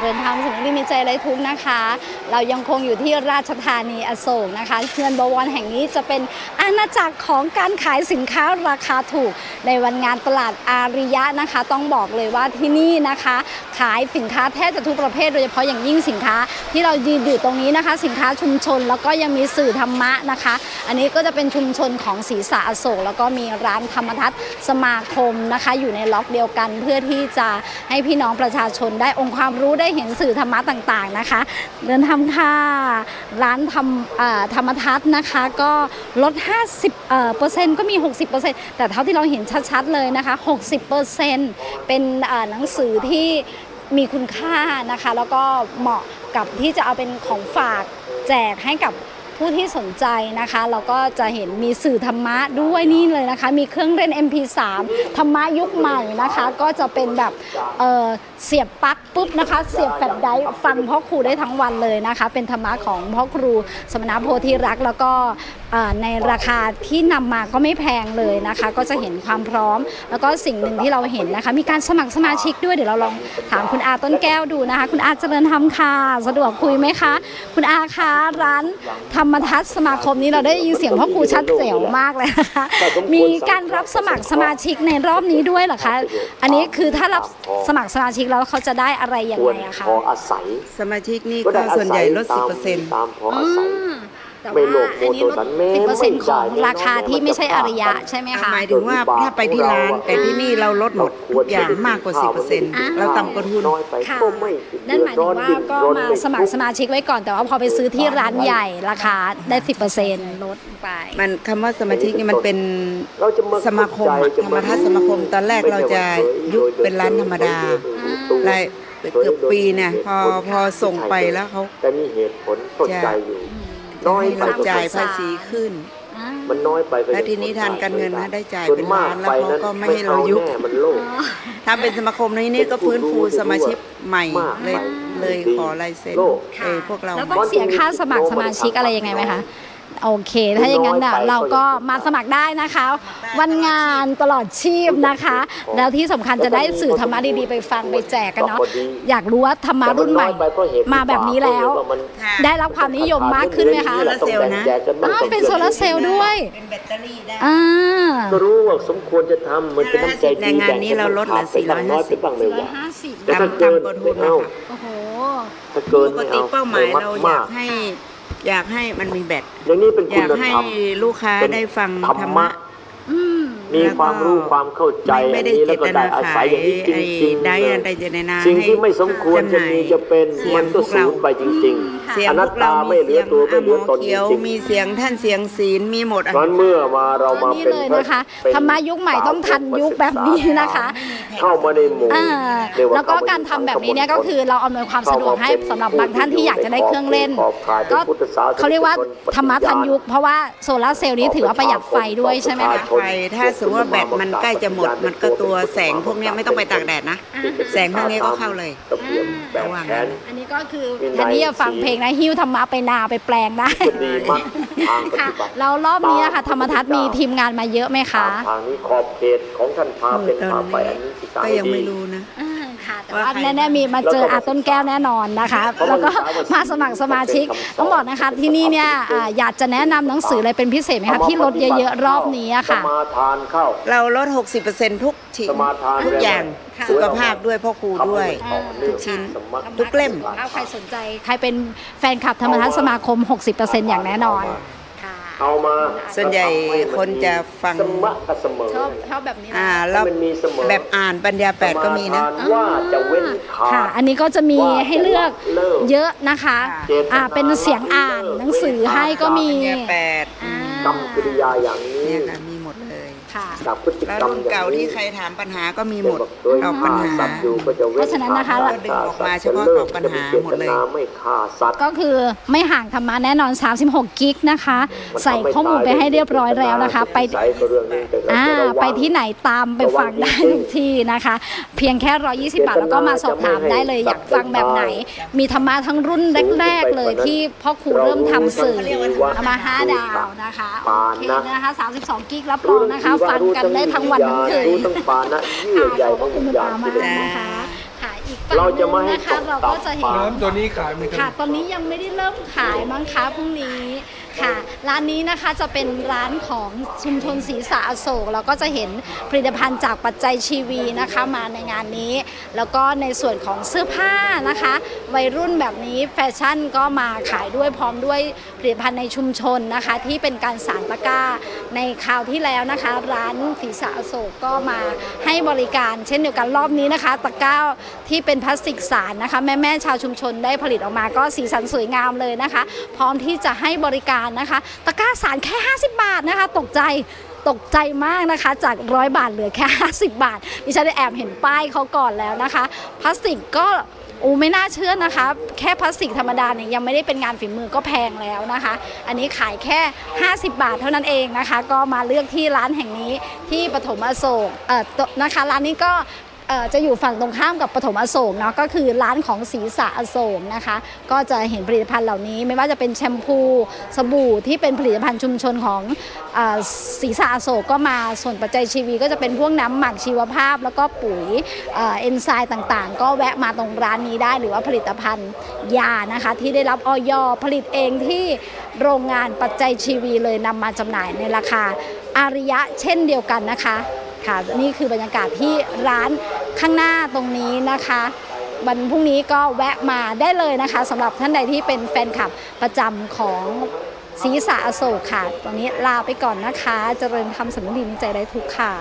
เริญธรรมสมุทรมีใจไรทุกข์นะคะ เรายังคงอยู่ที่ราชธานีอโศกนะคะเขื่อนบวรแห่งนี้จะเป็น อาณาจักรของการขายสินค้าราคาถูก ในวันงานตลาดอาริยะนะคะ ต้องบอกเลยว่าที่นี่นะคะ ขายสินค้าแทบจะทุกประเภทโดยเฉพาะอย่างยิ่งสินค้า ที่เรายืนอยู่ตรงนี้นะคะ สินค้าชุมชนแล้วก็ยังมีสื่อธรรมะนะคะ อันนี้ก็จะเป็นชุมชนของศรีสะอโศกแล้วก็มีร้านธรรมทัศน์สมาคมนะคะ อยู่ในล็อกเดียวกันเพื่อที่จะให้พี่น้องประชาชนได้องค์ความรู้ได้เห็นสื่อธรรมะต่างๆนะคะ เดินทำค่ะร้านทำเอ่อธรรมทัศน์นะคะ ก็ลด50เอ่อเปอร์เซ็นต์ก็มี 60เปอร์เซ็นต์แต่เท่าที่เราเห็นชัดๆเลยนะคะ 60เปอร์เซ็นต์เป็นเอ่อหนังสือที่มีคุณค่านะคะ แล้วก็เหมาะกับที่จะเอาเป็นของฝากแจกให้กับ ผู้ที่สนใจนะคะเราก็จะเห็นมีสื่อธรรมะด้วยนี่เลยนะคะ มีเครื่องเล่น MP3 ธรรมะยุคใหม่นะคะ ก็จะเป็นแบบเเสียบปลั๊กปุ๊บนะคะ เสียบแฟลชไดรฟ์ฟังพ่อครูได้ทั้งวันเลยนะคะ เป็นธรรมะของพ่อครูสมณโพธิรักแล้วก็ในราคาที่นำมาก็ไม่แพงเลยนะคะ ก็จะเห็นความพร้อม แล้วก็สิ่งหนึ่งที่เราเห็นนะคะ มีการสมัครสมาชิกด้วยเดี๋ยวเราลองถามคุณอาต้นแก้วดูนะคะ คุณอาเจริญธรรมค่ะสะดวกคุยไหมคะ คุณอาคะร้านธรรมทัศน์สมาคมนี้เราได้ยินเสียงพ่อครูชัดเจ๋วมากเลยนะคะมีการรับสมัครสมาชิกในรอบนี้ด้วยเหรอคะ อันนี้คือถ้ารับสมัครสมาชิกแล้วเขาจะได้อะไรยังควรไงอะคะพออาศัยสมาชิกนี่ก็ก็ได้อาส่วนใหศัญ่ยลดตาม10%ตามพออาศัยอืม แต่ไม่ว่าโลภอันนี้ลดโทสันแม้สิบเปอร์เซ็นต์ของไม่จ่ายราคาที่ไม่ใช่อริยะไม่ใช่ไหมหคะมายถึงว่าถ้าไปที่ร้าน แต่ที่นี่เราลดหมดทุกอย่างมากกว่า10%เราต่ำกว่าทุนน้อยไปค่ะก็ไม่นั่นหมายถึงว่าก็มาสมัครสมาชิกไว้ก่อนแต่ว่าพอไปซื้อที่ร้านใหญ่ราคาได้สิบเปอร์เซ็นต์ลดไป มันคำว่าสมาชิกนี่มันเป็นเราจะมาสมาคมอะเข้าใจธรรมทัศน์สมาคมตอนแรกเราจะยุบเป็นร้านธรรมดารายเกือบปีเนี่ยพอพอส่งไปแล้วเขาแต่มีเหตุผลเข้าใจอยู่ น้อยให้ไปเราก็จ่ายไม่ภาษีขึ้น อ่ามันน้อยไปก็แล้วทีนี้ทางการเงินนะได้จ่ายส่วเป็นล้านแล้วเขาก็ไม่ให้เรายุบแน่มันโลภถ้าเป็นสมาคมนี้นี่ก็ฟื้นฟูสมาชิกใหม่เลยเลยขอลายเซ็นโลกเออพวกเราแล้วต้องเสียค่าสมัครสมาชิกอะไรยังไงไหมคะ โอเค ถ้าอย่างนั้นน่ะเราก็มาสมัครได้นะคะ วันงานตลอดชีพนะคะ แล้วที่สำคัญจะได้สื่อธรรมะดีๆไปฟังไปแจกกันเนาะอยากรู้ว่าธรรมะรุ่นใหม่ มาแบบนี้แล้วค่ะได้รับความนิยมมากขึ้นไหมคะโซลาร์เซลล์นะอ้าวเป็นโซลาร์เซลล์ด้วยเป็นแบตเตอรี่ได้อ่าก็รู้ว่าสมควรจะทำมันเป็นน้ำใจดีในงานนี้เราลดเหลือแบ่งกันน้อยไปบ้างไม่ว่า450แต่ถ้าเกินต่ำกว่าทุไม่นนะคะเอาโอ้โหถ้าเกินปกไม่ติเอาเป้าหมายเราอยากๆให้ อยากให้มันมีแบตอย่างนี้เป็นอคุยากณให้ธรรม ลูกค้าเป็นได้ฟังธรรธรรมะ มะอืมมีความรู้ความเข้าใจไม่ไม่ได้อันนี้เจแล้วก็ตได้นาอาขาศัยยอย่างนี้จไอ้ริงๆได้เลยอะไรเจตนาสิ่งที่ไม่สมควรจะมีจะเป็นเสียมังนพก็วกสูเราญไปจริงเสียงอพนัวตกตาเราไม่มีเหลืเสีอยงตัวอไม่เหโมลือตนจเขียวริงมีเสียงท่านเสียงศีลมีหมดๆเพราะเมื่อมาเรามานี่เป็นเลยนะคะเป็นธรรมะยุคใหม่ต้องทันยุคแบบนี้นะคะ เข้ามาในหมู่อ่าเรียว่าแล้วก็การทำแบบนี้เนี่ยก็คือเราอำนวยความสะดวกให้สำหรับบางท่านที่อยากจะได้เครื่องเล่น ก็เขาเรียกว่าธรรมะทันยุค เพราะว่าโซลาร์เซลล์นี้ถือว่าประหยัดไฟด้วยใช่ไหมคะ ไฟถ้าสมมติว่าแบตมันใกล้จะหมด มันก็ตัวแสงพวกเนี้ยไม่ต้องไปตากแดดนะ แสงพวกนี้ก็เข้าเลย ระเบียบแบบระวังแผนอันนี้ก็คือแทนที่จะฟังเพลงนะหิ้วธรรมะไปนาไปแปลงได้จะดีมาก ทางปค่ะฏิบัติแล้วรอบนี้นะคะธรรมทัศน์มีทีมงานมาเยอะไหมคะ ตามทางนี้ขอบเขตของท่านพาเป็นตอนพาไปนี้อันนี้ศึกษาก็ให้ยังดี ไม่รู้นะ อ่า ค่ะแต่ว่าว่าใครแน่ๆมีมาเจออาต้นแก้วแน่นอนนะคะ แล้วก็มาสมัครสมาชิกต้องบอกนะคะที่นี่เนี่ยอ่าอยากจะแนะนำหนังสืออะไรเป็นพิเศษไหมคะที่ลดเยอะๆรอบนี้อะค่ะสมาทานเข้าเราลด 60%ทุกชิ้นสมาทานทุกอย่างค่ะสุขภาพด้วยพ่อครูด้วยทำให้มันต่อเนื่องทุกชิ้นสมัครทุกเล่มเอาใครสนใจใครเป็นแฟนคลับธรรมทัศน์สมาคม 60%อย่างแน่นอนค่ะ เอามาส่วนใหญ่คนจะฟังสมะกับเสมอชอบชอบแบบนี้นะ อ่าแล้วมันมีเสมอแบบอ่านปัญญาแปดก็มีนะ สาทาว่าจะเว้นขาดค่ะอันนี้ก็จะมีให้เลือกเยอะนะคะเจตนาอ่าเป็นเสียงอ่านหนังสือให้ก็มีปัญญาแปดอ่ากรรมกิริยาอย่างนี้ เนี่ยค่ะมีหมดเลย ค่ะจากพฤติแล้วกรรมรุ่นเก่าที่ใครถามปัญหาก็มีหมดโดยตอบปัญหาฆ่สัตว์อยู่ก็จะเว้เพราะฉะนั้นนะคะฆ่ก็ดึงออกมาเฉพาะตอบปัญหาหมดเลยจตนาไม่ฆ่าสัตว์ก็คือไม่ห่างธรรมะแน่นอน 36 กิกนะคะ ใส่ข้อมูลไปให้เรียบร้อยแล้วนะคะ ไปใส่ก็เรื่องหนึงแต่ก็อ่าจะระวัง ไปที่ไหนตามไปฟังได้ทุกที่นะคะ เพียงแค่ 120 บาทแล้วก็มาสอบถามได้เลยอยากฟังแบบไหน มีธรรมะทั้งรุ่นแรก ๆ เลยที่พ่อครูเริ่มทำสื่อเอามา5ดาวนะคะโอเคนะคะ 32 กิกรับรองนะคะฟังกันได้ทั้งวันทั้งคืนรู้ทั้งปานะเยื่อใยของวิญญาณที่ค่ะเป็นนะคะค่ะอีกฝั่งเราหจะนึงไม่ให้นะคะตกเราก็จะเห็นต่ำน้ำตัวนี้ขายไหมคค่ะรับตอนนี้ยังไม่ได้เริ่มขายมั้งคะพรุ่งนี้ ค่ะ ร้านนี้นะคะจะเป็นร้านของชุมชนศรีสะอโศกเราก็จะเห็นผลิตภัณฑ์จากปัจจัยชีวีนะคะมาในงานนี้ แล้วก็ในส่วนของเสื้อผ้านะคะ วัยรุ่นแบบนี้แฟชั่นก็มาขายด้วยพร้อมด้วยผลิตภัณฑ์ในชุมชนนะคะ ที่เป็นการสานตะกร้าในคราวที่แล้วนะคะ ร้านศรีสะอโศกก็มาให้บริการ เช่นเดียวกันรอบนี้นะคะ ตะกร้าที่เป็นพลาสติกสารนะคะ แม่แม่ๆชาวชุมชนได้ผลิตออกมาก็สีสันสวยงามเลยนะคะ พร้อมที่จะให้บริการนะคะตะกร้าสารแค่ 50 บาทนะคะ ตกใจตกใจมากนะคะ จากร้อยบาทเหลือแค่ 50 บาทดิฉันได้แอบเห็นป้ายเขาก่อนแล้วนะคะ พลาสติกก็อูไม่น่าเชื่อนะคะ แค่พลาสติกธรรมดาเนี่ยยังไม่ได้เป็นงานฝีมือก็แพงแล้วนะคะ อันนี้ขายแค่ 50 บาทเท่านั้นเองนะคะ ก็มาเลือกที่ร้านแห่งนี้ที่ปฐมอโศกเอ่อนะคะร้านนี้ก็เจะอยู่ฝั่งตรงข้ามกับปฐมอโศกเนาะก็คือร้านของศรีสะอโศกนะคะ ก็จะเห็นผลิตภัณฑ์เหล่านี้ ไม่ว่าจะเป็นแชมพูสบู่ที่เป็นผลิตภัณฑ์ชุมชนของศรีสะอโศกก็มาส่วนปัจจัยชีวี ก็จะเป็นพวกน้ำหมักชีวภาพ แล้วก็ปุ๋ยเอ่อเอนไซม์ต่างๆ ก็แวะมาตรงร้านนี้ได้หรือว่าผลิตภัณฑ์ยานะคะที่ได้รับออยผลิตเองที่โรงงานปัจจัยชีวีเลยนำมาจำหน่ายในราคาอาริยะเช่นเดียวกันนะคะค่ะนี่คือบรรยากาศที่ร้าน ข้างหน้าตรงนี้นะคะวันพรุ่งนี้ก็แวะมาได้เลยนะคะสำหรับท่านใดที่เป็นแฟนคลับประจำของศรีสะอโศกค่ะตอนนี้ลาไปก่อนนะคะ เจริญธรรมสำนึกดีมีใจได้ทุกข์ค่ะ